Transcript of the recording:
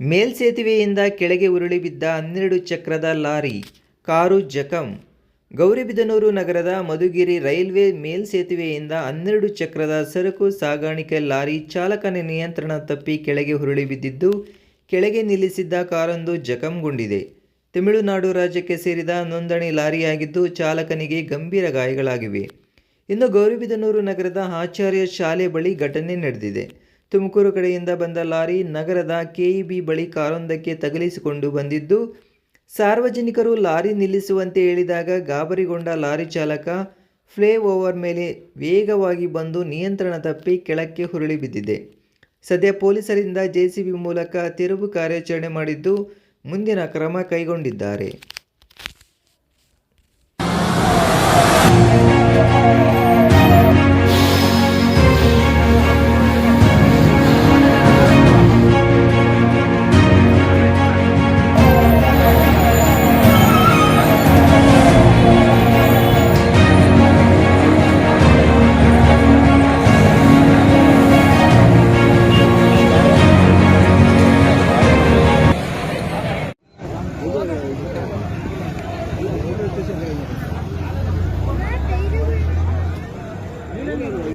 ಮೇಲ್ಸೇತುವೆಯಿಂದ ಕೆಳಗೆ ಉರುಳಿ ಬಿದ್ದ ಹನ್ನೆರಡು ಚಕ್ರದ ಲಾರಿ, ಕಾರು ಜಖಂ. ಗೌರಿಬಿದನೂರು ನಗರದ ಮಧುಗಿರಿ ರೈಲ್ವೆ ಮೇಲ್ಸೇತುವೆಯಿಂದ ಹನ್ನೆರಡು ಚಕ್ರದ ಸರಕು ಸಾಗಾಣಿಕೆ ಲಾರಿ ಚಾಲಕನ ನಿಯಂತ್ರಣ ತಪ್ಪಿ ಕೆಳಗೆ ಉರುಳಿ ಬಿದ್ದಿದ್ದು, ಕೆಳಗೆ ನಿಲ್ಲಿಸಿದ್ದ ಕಾರೊಂದು ಜಖಂಗೊಂಡಿದೆ. ತಮಿಳುನಾಡು ರಾಜ್ಯಕ್ಕೆ ಸೇರಿದ ನೋಂದಣಿ ಲಾರಿಯಾಗಿದ್ದು, ಚಾಲಕನಿಗೆ ಗಂಭೀರ ಗಾಯಗಳಾಗಿವೆ. ಇನ್ನು ಗೌರಿಬಿದನೂರು ನಗರದ ಆಚಾರ್ಯ ಶಾಲೆ ಬಳಿ ಘಟನೆ ನಡೆದಿದೆ. ತುಮಕೂರು ಕಡೆಯಿಂದ ಬಂದ ಲಾರಿ ನಗರದ ಕೆಇಬಿ ಬಳಿ ಕಾರೊಂದಕ್ಕೆ ತಗಲಿಸಿಕೊಂಡು ಬಂದಿದ್ದು, ಸಾರ್ವಜನಿಕರು ಲಾರಿ ನಿಲ್ಲಿಸುವಂತೆ ಹೇಳಿದಾಗ ಗಾಬರಿಗೊಂಡ ಲಾರಿ ಚಾಲಕ ಫ್ಲೇ ಓವರ್ ಮೇಲೆ ವೇಗವಾಗಿ ಬಂದು ನಿಯಂತ್ರಣ ತಪ್ಪಿ ಕೆಳಕ್ಕೆ ಹುರುಳಿ ಬಿದ್ದಿದೆ. ಸದ್ಯ ಪೊಲೀಸರಿಂದ ಜೆಸಿಬಿ ಮೂಲಕ ತೆರವು ಕಾರ್ಯಾಚರಣೆ ಮಾಡಿದ್ದು, ಮುಂದಿನ ಕ್ರಮ ಕೈಗೊಂಡಿದ್ದಾರೆ. 就是这个意思。